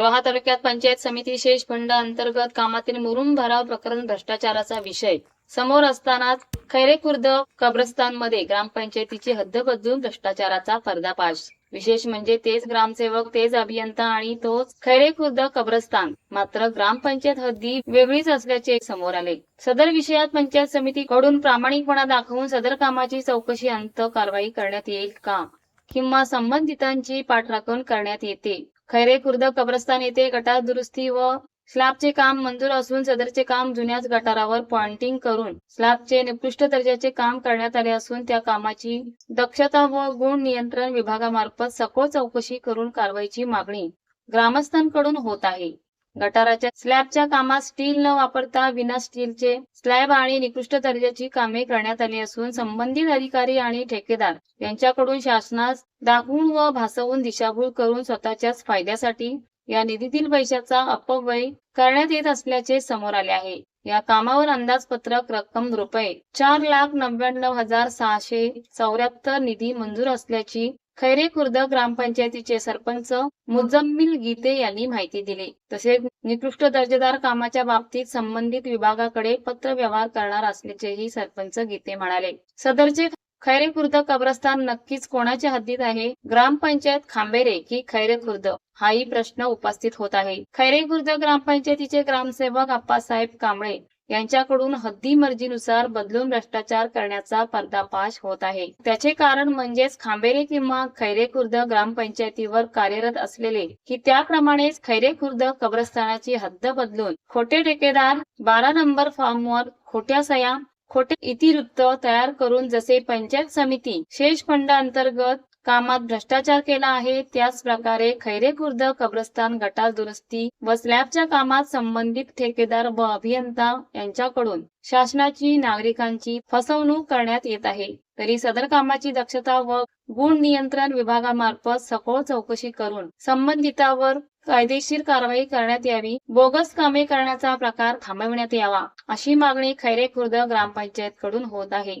रोहा तालुक्यात पंचायत समिती शेष फंड अंतर्गत कामातील मुरुम भराव प्रकरण भ्रष्टाचाराचा विषय. समोर असतानाच खैरे खुर्द कब्रस्तानमध्ये ग्रामपंचायतीची हद्द बदलून भ्रष्टाचाराचा पर्दापाश विशेष म्हणजे तेच ग्रामसेवक तेच अभियंता आणि तोच खैरे खुर्द कब्रस्तान. मात्र ग्रामपंचायत हद्दी वेगळीच असल्याचे समोर आले. सदर विषयात पंचायत समितीकडून प्रामाणिकपणा दाखवून सदर कामाची चौकशी अंत कारवाई करण्यात येईल का? किंवा संबंधितांची पाठराखण करण्यात येते? खैरे खुर्द कब्रस्तान येथे गटार दुरुस्ती व स्लॅबचे काम मंजूर असून सदरचे काम जुन्याच गटारावर पॉइंटिंग करून स्लॅबचे निकृष्ट दर्जाचे काम करण्यात आले असून त्या कामाची दक्षता व गुण नियंत्रण विभागामार्फत सखोल चौकशी करून कारवाईची मागणी ग्रामस्थांकडून होत आहे. गटाराच्या स्लॅबच्या कामात स्टील न वापरता विना स्टीलचे स्लॅब आणि निकृष्ट दर्जाची कामे करण्यात आली असून संबंधित अधिकारी आणि ठेकेदार यांच्याकडून शासनास दाखवून व भासवून दिशाभूल करून स्वतःच्याच फायद्यासाठी या निधीतील पैशाचा अपव्यय करण्यात येत असल्याचे समोर आले आहे. या कामावर अंदाजपत्रक रक्कम रुपये चार लाख नव्याण्णव हजार सहाशे चौऱ्याहत्तर निधी मंजूर असल्याची खैरे खुर्द ग्रामपंचायतीचे सरपंच मुजम्मिल गीते यांनी माहिती दिली. तसेच निकृष्ट दर्जेदार कामाच्या बाबतीत संबंधित विभागाकडे पत्र व्यवहार करणार असल्याचेही सरपंच गीते म्हणाले. सदरचे खैरे खुर्द कब्रस्तान नक्कीच कोणाच्या हद्दीत आहे? ग्रामपंचायत खांबेरे की खैरे खुर्द? हाही प्रश्न उपस्थित होत आहे. खैरे खुर्द ग्रामपंचायतीचे ग्रामसेवक आप्पासाहेब कांबळे यांच्याकडून हद्दी मर्जीनुसार बदलून भ्रष्टाचार करण्याचा पर्दाफाश होत आहे. त्याचे कारण म्हणजेच खांबेरे किंवा खैरे खुर्द ग्रामपंचायतीवर कार्यरत असलेले की त्याप्रमाणेच खैरे खुर्द कब्रस्तानाची हद्द बदलून खोटे ठेकेदार बारा नंबर फॉर्मवर खोट्या सया खोटे इतिवृत्त तयार करून जसे पंचायत समिती शेष फंड अंतर्गत कामात भ्रष्टाचार केला आहे त्याच प्रकारे खैरे खुर्द कब्रस्तान गटार दुरुस्ती व स्लॅबच्या कामात संबंधित ठेकेदार व अभियंता यांच्याकडून शासनाची नागरिकांची फसवणूक करण्यात येत आहे. तरी सदर कामाची दक्षता व गुण नियंत्रण विभागामार्फत सखोल चौकशी करून संबंधितावर कायदेशीर कारवाई करण्यात यावी बोगस कामे करण्याचा प्रकार थांबविण्यात यावा अशी मागणी खैरे खुर्द ग्रामपंचायत कडून होत आहे.